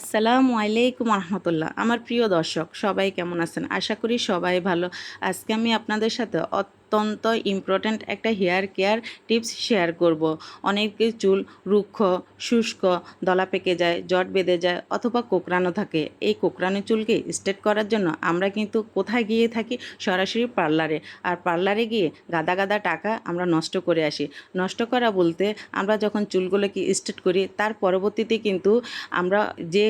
আসসালামু আলাইকুম রহমতুল্লাহ আমার প্রিয় দর্শক, সবাই কেমন আছেন? আশা করি সবাই ভালো। আজকে আমি আপনাদের সাথে অত্যন্ত ইম্পর্ট্যান্ট একটা হেয়ার কেয়ার টিপস শেয়ার করব। অনেকের চুল রুক্ষ, শুষ্ক, দলা পেকে যায়, জট বেঁধে যায় অথবা কোকড়ানো থাকে। এই কোকড়ানো চুলকে স্ট্রেট করার জন্য আমরা কিন্তু কোথায় গিয়ে থাকি? সরাসরি পার্লারে আর পার্লারে গিয়ে গাদা গাদা টাকা আমরা নষ্ট করে আসি। নষ্ট করা বলতে আমরা যখন চুলগুলোকে স্ট্রেট করি, তার পরবর্তীতে কিন্তু আমরা যে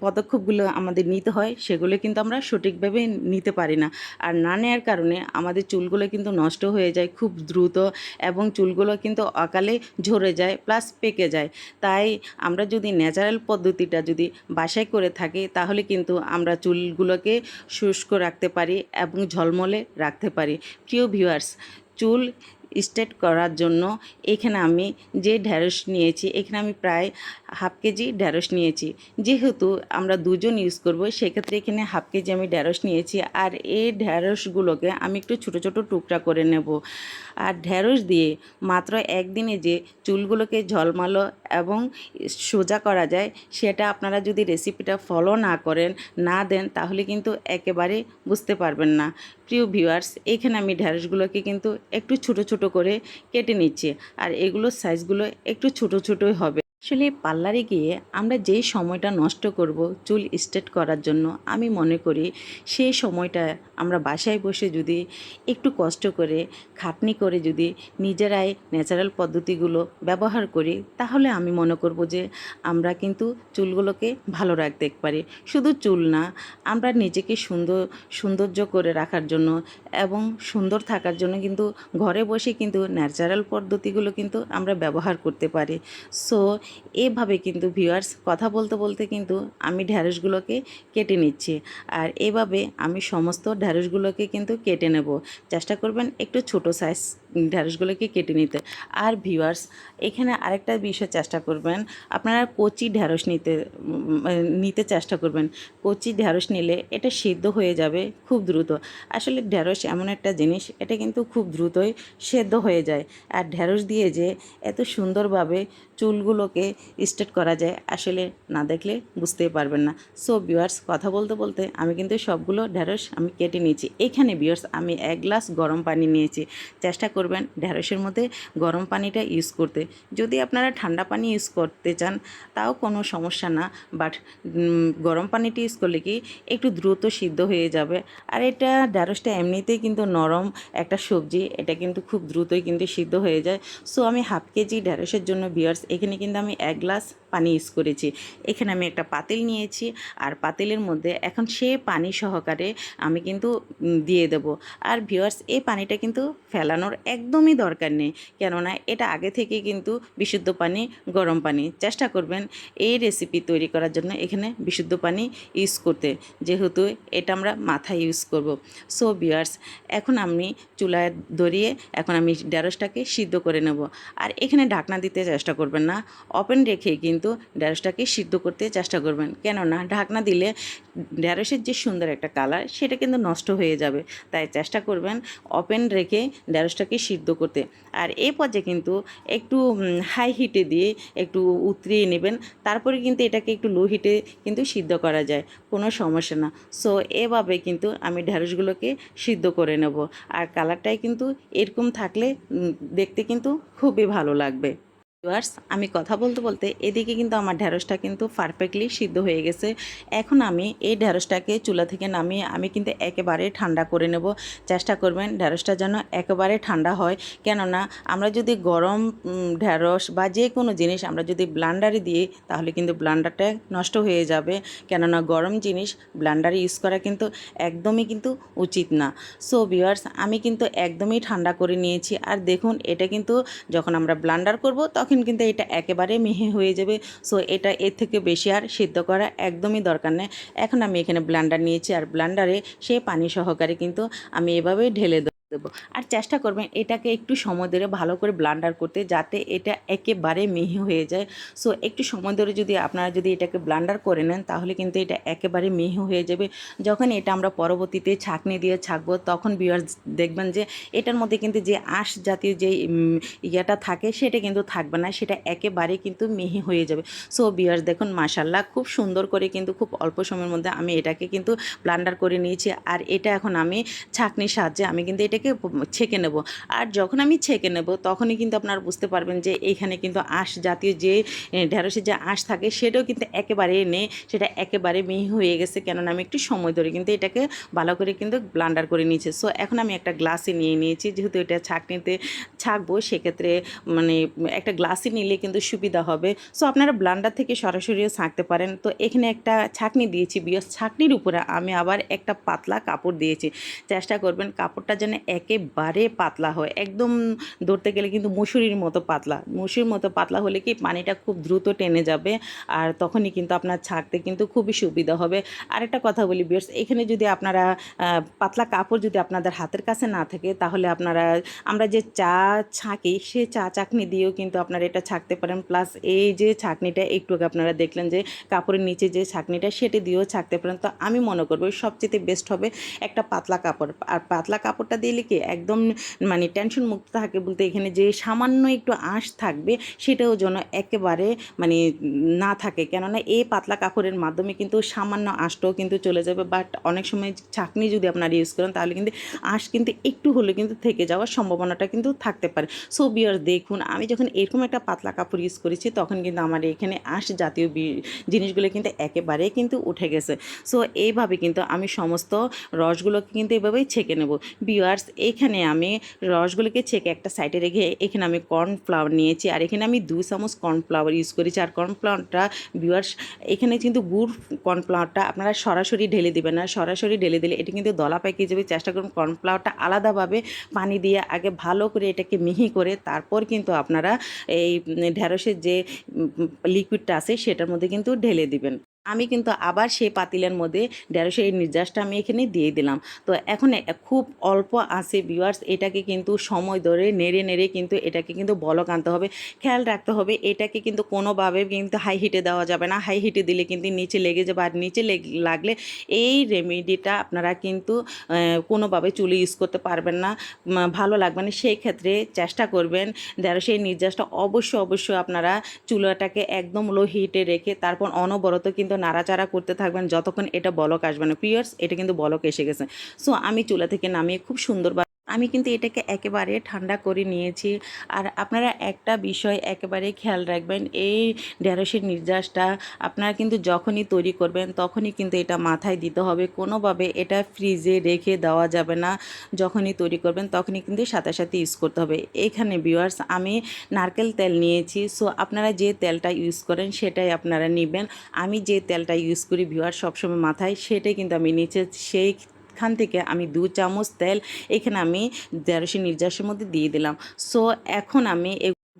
পদক্ষেপগুলো আমাদের নিতে হয়, সেগুলো কিন্তু আমরা সঠিকভাবে নিতে পারি না। আর না নেওয়ার কারণে আমাদের চুলগুলো কিন্তু নষ্ট হয়ে যায় খুব দ্রুত এবং চুলগুলো কিন্তু অকালে ঝরে যায় প্লাস পেকে যায়। তাই আমরা যদি ন্যাচারাল পদ্ধতিটা যদি বাসায় করে থাকি তাহলে কিন্তু আমরা চুলগুলোকে শুষ্ক রাখতে পারি এবং ঝলমলে রাখতে পারি। প্রিয় ভিউয়ার্স, চুল স্ট্রেট করার জন্য এখানে আমি যে ঢ্যাঁড়স নিয়েছি, এখানে আমি প্রায় হাফ কেজি ঢ্যাঁড়স নিয়েছি। যেহেতু আমরা দুজন ইউজ করব, সেক্ষেত্রে এখানে হাফ কেজি আমি ঢ্যাঁড়স নিয়েছি। আর এই ঢ্যাঁড়সগুলোকে আমি একটু ছোটো ছোটো টুকরা করে নেব। আর ঢ্যাঁড়স দিয়ে মাত্র একদিনে যে চুলগুলোকে ঝলমালো এবং সোজা করা যায়, সেটা আপনারা যদি রেসিপিটা ফলো না করেন, না দেন, তাহলে কিন্তু একেবারে বুঝতে পারবেন না। প্রিয় ভিউয়ার্স এখানে আমি ঢ্যাঁড়সগুলোকে কিন্তু একটু ছোট ছোট করে কেটে নিচ্ছি, আর এগুলোর সাইজগুলো একটু ছোট ছোটই হবে। আসলে পার্লারে গিয়ে আমরা যেই সময়টা নষ্ট করব, চুল স্ট্রেট করার জন্য, আমি মনে করি সেই সময়টা আমরা বাসায় বসে যদি একটু কষ্ট করে, খাটনি করে যদি নিজেরাই ন্যাচারাল পদ্ধতিগুলো ব্যবহার করি, তাহলে আমি মনে করব যে আমরা কিন্তু চুলগুলোকে ভালো রাখতে পারি। শুধু চুল না, আমরা নিজেকে সুন্দর, সৌন্দর্য করে রাখার জন্য এবং সুন্দর থাকার জন্য কিন্তু ঘরে বসে কিন্তু ন্যাচারাল পদ্ধতিগুলো কিন্তু আমরা ব্যবহার করতে পারি। সো এভাবে কিন্তু ভিউয়ার্স কথা বলতে বলতে কিন্তু আমি ঢ্যাঁড়সগুলোকে কেটে নিচ্ছি। আর এভাবে আমি সমস্ত ঢ্যাঁড়সগুলোকে কিন্তু কেটে নেব। চেষ্টা করবেন একটু ছোট সাইজ ঢ্যাঁড়সগুলোকে কেটে নিতে। আর ভিউয়ার্স এখানে আরেকটা বিষয় চেষ্টা করবেন। আপনারা কচি ঢ্যাঁড়স নিতে নিতে চেষ্টা করবেন। কচি ঢ্যাঁড়স নিলে এটা সিদ্ধ হয়ে যাবে খুব দ্রুত। আসলে ঢ্যাঁড়স এমন একটা জিনিস, এটা কিন্তু খুব দ্রুতই সেদ্ধ হয়ে যায়। আর ঢ্যাঁড়স দিয়ে যে এত সুন্দরভাবে চুলগুলোকে স্ট্রেট করা যায়, আসলে না দেখলে বুঝতেই পারবেন না। সো বিয়ার্স কথা বলতে বলতে আমি কিন্তু সবগুলো ঢ্যাঁড়স আমি কেটে নিয়েছি। এখানে বিয়ার্স আমি এক গ্লাস গরম পানি নিয়েছি। চেষ্টা করবেন ঢ্যাঁড়সের মধ্যে গরম পানিটা ইউজ করতে। যদি আপনারা ঠান্ডা পানি ইউজ করতে চান, তাও কোনো সমস্যা না। বাট গরম পানিটি ইউজ করলে কি একটু দ্রুত সিদ্ধ হয়ে যাবে। আর এটা ঢ্যাঁড়সটা এমনিতেই কিন্তু নরম একটা সবজি, এটা কিন্তু খুব দ্রুতই কিন্তু সিদ্ধ হয়ে যায়। সো আমি হাফ কেজি ঢ্যাঁড়সের জন্য বিয়ার্স এখানে কিন্তু আমি এক গ্লাস পানি ইউজ করেছি। এখানে আমি একটা পাতিল নিয়েছি আর পাতিলের মধ্যে এখন সে পানি সহকারে আমি কিন্তু দিয়ে দেব। আর ভিউয়ার্স এই পানিটা কিন্তু ফেলানোর একদমই দরকার নেই। কেননা এটা আগে থেকে কিন্তু বিশুদ্ধ পানি, গরম পানি। চেষ্টা করবেন এই রেসিপি তৈরি করার জন্য এখানে বিশুদ্ধ পানি ইউজ করতে। যেহেতু এটা আমরা মাথায় ইউজ করব। সো ভিউয়ার্স এখন আমি চুলায় ধরিয়ে এখন আমি ঢ্যাঁড়সটাকে সিদ্ধ করে নেব। আর এখানে ঢাকনা দিতে চেষ্টা করবেন না। ওপেন রেখে কিন্তু ঢ্যাঁড়সটাকে সিদ্ধ করতে চেষ্টা করবেন। কেননা ঢাকনা দিলে ঢ্যাঁড়সের যে সুন্দর একটা কালার, সেটা কিন্তু নষ্ট হয়ে যাবে। তাই চেষ্টা করবেন ওপেন রেখে ঢ্যাঁড়সটাকে সিদ্ধ করতে। আর এই পর্যায়ে কিন্তু একটু হাই হিটে দিয়ে একটু উতরিয়ে নেবেন। তারপরে কিন্তু এটাকে একটু লো হিটে কিন্তু সিদ্ধ করা যায়। কোনো সমস্যা না। সো এভাবে কিন্তু আমি ঢ্যাঁড়সগুলোকে সিদ্ধ করে নেব। আর কালারটাই কিন্তু এরকম থাকলে দেখতে কিন্তু খুবই ভালো লাগবে। ভিউয়ার্স, আমি কথা বলতে বলতে এদিকে কিন্তু আমার ঢ্যাঁড়সটা কিন্তু পারফেক্টলি সিদ্ধ হয়ে গেছে। এখন আমি এই ঢ্যাঁড়সটাকে চুলা থেকে নামিয়ে আমি কিন্তু একেবারে ঠান্ডা করে নেব। চেষ্টা করবেন ঢ্যাঁড়সটা যেন একেবারে ঠান্ডা হয়। কেননা আমরা যদি গরম ঢ্যাঁড়স বা যে কোনো জিনিস আমরা যদি ব্লান্ডারে দিই, তাহলে কিন্তু ব্লান্ডারটা নষ্ট হয়ে যাবে। কেননা গরম জিনিস ব্লান্ডারে ইউজ করা কিন্তু একদমই কিন্তু উচিত না। সো ভিউয়ার্স, আমি কিন্তু একদমই ঠান্ডা করে নিয়েছি। আর দেখুন, এটা কিন্তু যখন আমরা ব্লান্ডার করব, তখন কিন্তু এটা একেবারে মিহি হয়ে যাবে। সো এটা এর থেকে বেশি আর সিদ্ধ করা একদমই দরকার নেই। এখন আমি এখানে ব্লান্ডার নিয়েছি আর ব্লান্ডারে সে পানি সহকারে কিন্তু আমি এভাবে ঢেলে দেবো। আর চেষ্টা করবেন এটাকে একটু সময় ধরে ভালো করে ব্লান্ডার করতে যাতে এটা একেবারে মিহি হয়ে যায়। সো একটু সময় ধরে যদি আপনারা যদি এটাকে ব্লান্ডার করে নেন, তাহলে কিন্তু এটা একেবারে মিহি হয়ে যাবে। যখন এটা আমরা পরবর্তীতে ছাঁকনি দিয়ে ছাঁকবো, তখন বিয়ার দেখবেন যে এটার মধ্যে কিন্তু যে আঁশ জাতীয় যে ইয়েটা থাকে, সেটা কিন্তু থাকবে না, সেটা একেবারে কিন্তু মিহি হয়ে যাবে। সো বিয়ার্স দেখুন মাসাল্লাহ খুব সুন্দর করে কিন্তু খুব অল্প সময়ের মধ্যে আমি এটাকে কিন্তু ব্লান্ডার করে নিয়েছি। আর এটা এখন আমি ছাঁকনির সাহায্যে আমি কিন্তু এটাকে ছেঁকে নেব। আর যখন আমি ছেঁকে নেব, তখনই কিন্তু আপনারা বুঝতে পারবেন যে এইখানে কিন্তু আঁশ জাতীয় যে ঢেঁড়সের যে আঁশ থাকে, সেটাও কিন্তু একেবারে নেই সেটা একেবারে মিহি হয়ে গেছে। কেননা আমি একটু সময় ধরে কিন্তু এটাকে ভালো করে কিন্তু ব্লান্ডার করে নিয়েছি। সো এখন আমি একটা গ্লাসে নিয়ে নিয়েছি। যেহেতু এটা ছাঁকনিতে ছাঁকবো, সেক্ষেত্রে মানে একটা গ্লাসে নিলে কিন্তু সুবিধা হবে। সো আপনারা ব্লান্ডার থেকে সরাসরিও ছাঁকতে পারেন। তো, এখানে একটা ছাঁকনি দিয়েছি। বিয়স ছাঁকনির উপরে আমি আবার একটা পাতলা কাপড় দিয়েছি। চেষ্টা করবেন কাপড়টা যেন একেবারে পাতলা হয়। একদম ধরতে গেলে কিন্তু মুসুরির মতো পাতলা। মুসুরির মতো পাতলা হলে কি পানিটা খুব দ্রুত টেনে যাবে আর তখনই কিন্তু আপনার ছাঁকতে কিন্তু খুবই সুবিধা হবে। আরেকটা কথা বলি বিয়ার্স এখানে যদি আপনারা পাতলা কাপড় যদি আপনাদের হাতের কাছে না থাকে, তাহলে আপনারা, আমরা যে চা ছাঁকি, সে চা চাকনি দিয়েও কিন্তু আপনারা এটা ছাঁকতে পারেন। প্লাস এই যে ছাঁকনিটা, একটু আপনারা দেখলেন যে কাপড়ের নিচে যে ছাঁকনিটা, সেটা দিয়েও ছাঁকতে পারেন। তো আমি মনে করব সবচেয়ে বেস্ট হবে একটা পাতলা কাপড়। আর পাতলা কাপড়টা দিলে কি একদম মানে টেনশন মুক্ত থাকে বলতে এখানে যে সামান্য একটু আঁশ থাকবে সেটাও যেন একেবারে মানে না থাকে। কেননা এই পাতলা কাপড়ের মাধ্যমে কিন্তু সামান্য আঁশটাও কিন্তু চলে যাবে। বাট অনেক সময় ছাঁকনি যদি আপনারা ইউজ করেন তাহলে কিন্তু আঁশ কিন্তু একটু হলে কিন্তু থেকে যাওয়ার সম্ভাবনাটা কিন্তু থাকতে পারে। সো বিয়ার দেখুন, আমি যখন এরকম একটা পাতলা কাপড় ইউজ করেছি তখন কিন্তু আমার এখানে আঁশ জাতীয় জিনিসগুলো কিন্তু একেবারে কিন্তু উঠে গেছে। সো এইভাবে কিন্তু আমি সমস্ত রসগুলোকে কিন্তু এভাবেই ছেঁকে নেব। বিয়ার্স এখানে আমি রসগুলোকে ছেঁকে একটা সাইডে রেখে এখানে আমি কর্নফ্লাওয়ার নিয়েছি। আর এখানে আমি দু চামচ কর্নফ্লাওয়ার ইউজ করেছি। আর কর্নফ্লাওয়ারটা বিয়ার্স এখানে কিন্তু গুড় কর্নফ্লাওয়ারটা আপনারা সরাসরি ঢেলে দিবেন না। সরাসরি ঢেলে দিলে এটা কিন্তু দলা পাকিয়ে যাবে। চেষ্টা করুন কর্নফ্লাওয়ারটা আলাদাভাবে পানি দিয়ে আগে ভালো করে এটাকে মিহি করে তারপর কিন্তু আপনারা এই ঢেঁড়সের যে লিকুইডটা আছে সেটার মধ্যে কিন্তু ঢেলে দিবেন। আমি কিন্তু আবার সেই পাতিলের মধ্যে ঢেঁড়সের এই নির্যাসটা আমি এখানে দিয়ে দিলাম। তো এখন খুব অল্প আছে ভিউয়ার্স এটাকে কিন্তু সময় ধরে নেড়ে নেড়ে কিন্তু এটাকে কিন্তু বলক আনতে হবে। খেয়াল রাখতে হবে, এটাকে কিন্তু কোনোভাবে কিন্তু হাই হিটে দেওয়া যাবে না। হাই হিটে দিলে কিন্তু নিচে লেগে যাবে আর নিচে লেগ- লাগলে এই রেমেডিটা আপনারা কিন্তু কোনোভাবে চুলে ইউজ করতে পারবেন না। ভালো লাগবে না। সেই ক্ষেত্রে চেষ্টা করবেন ঢেঁড়সের নির্যাসটা অবশ্যই অবশ্যই আপনারা চুলাটাকে একদম লো হিটে রেখে তারপর অনবরত কিন্তু নাড়াচাড়া করতে থাকবেন, যতক্ষণ এটা বলক আসবে না। পিয়ার্স এটা কিন্তু বলক এসে গেছে। সো আমি চুলা থেকে নামিয়ে খুব সুন্দর আমি কিন্তু এটাকে একেবারে ঠান্ডা করে নিয়েছি। আর আপনারা একটা বিষয় একেবারে খেয়াল রাখবেন, এই ঢেঁড়সের নির্যাসটা আপনারা কিন্তু যখনই তৈরি করবেন তখনই কিন্তু এটা মাথায় দিতে হবে। কোনোভাবে এটা ফ্রিজে রেখে দেওয়া যাবে না। যখনই তৈরি করবেন তখনই কিন্তু সাথে সাথে ইউজ করতে হবে। এখানে ভিউয়ার্স আমি নারকেল তেল নিয়েছি, সো আপনারা যে তেলটা ইউজ করেন সেটাই আপনারা নেবেন। আমি যে তেলটা ইউজ করি ভিউয়ার সবসময় মাথায়, সেটাই কিন্তু আমি নিচে, সেই খান থেকে আমি দু চামচ তেল, এখানে আমি দেড়শি নির্যাসের মধ্যে দিয়ে দিলাম। সো এখন আমি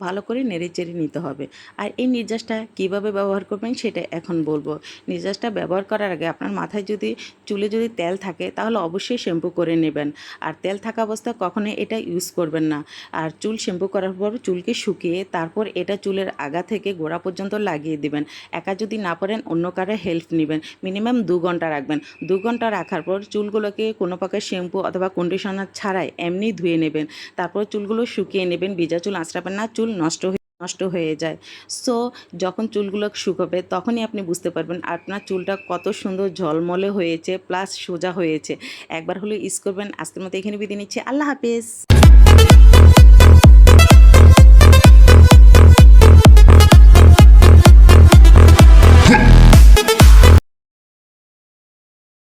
ভালো করে নেড়ে চেড়ে নিতে হবে। আর এই নির্যাসটা কীভাবে ব্যবহার করবেন সেটা এখন বলব। নির্যাসটা ব্যবহার করার আগে আপনার মাথায় যদি, চুলে যদি তেল থাকে তাহলে অবশ্যই শ্যাম্পু করে নেবেন। আর তেল থাকা অবস্থায় কখনোই এটা ইউজ করবেন না। আর চুল শ্যাম্পু করার পর চুলকে শুকিয়ে তারপর এটা চুলের আগা থেকে গোড়া পর্যন্ত লাগিয়ে দিবেন। একা যদি না পারেন অন্য কারও হেল্প নেবেন। মিনিমাম দু ঘণ্টা রাখবেন। দু ঘণ্টা রাখার পর চুলগুলোকে কোনো প্রকার শ্যাম্পু অথবা কন্ডিশনার ছাড়াই এমনি ধুয়ে নেবেন। তারপর চুলগুলো শুকিয়ে নেবেন, ভিজা চুল আঁচড়াবেন না। চুল নষ্ট হয়ে নষ্ট হয়ে যায়। সো যখন চুলগুলো শুকাবে, তখনই আপনি বুঝতে পারবেন আপনার চুলটা কত সুন্দর ঝলমলে হয়েছে প্লাস সোজা হয়েছে। একবার হলে ইউজ করবেন। আজকের মতো এখানে বিদায় নিচ্ছি। আল্লাহ হাফেজ।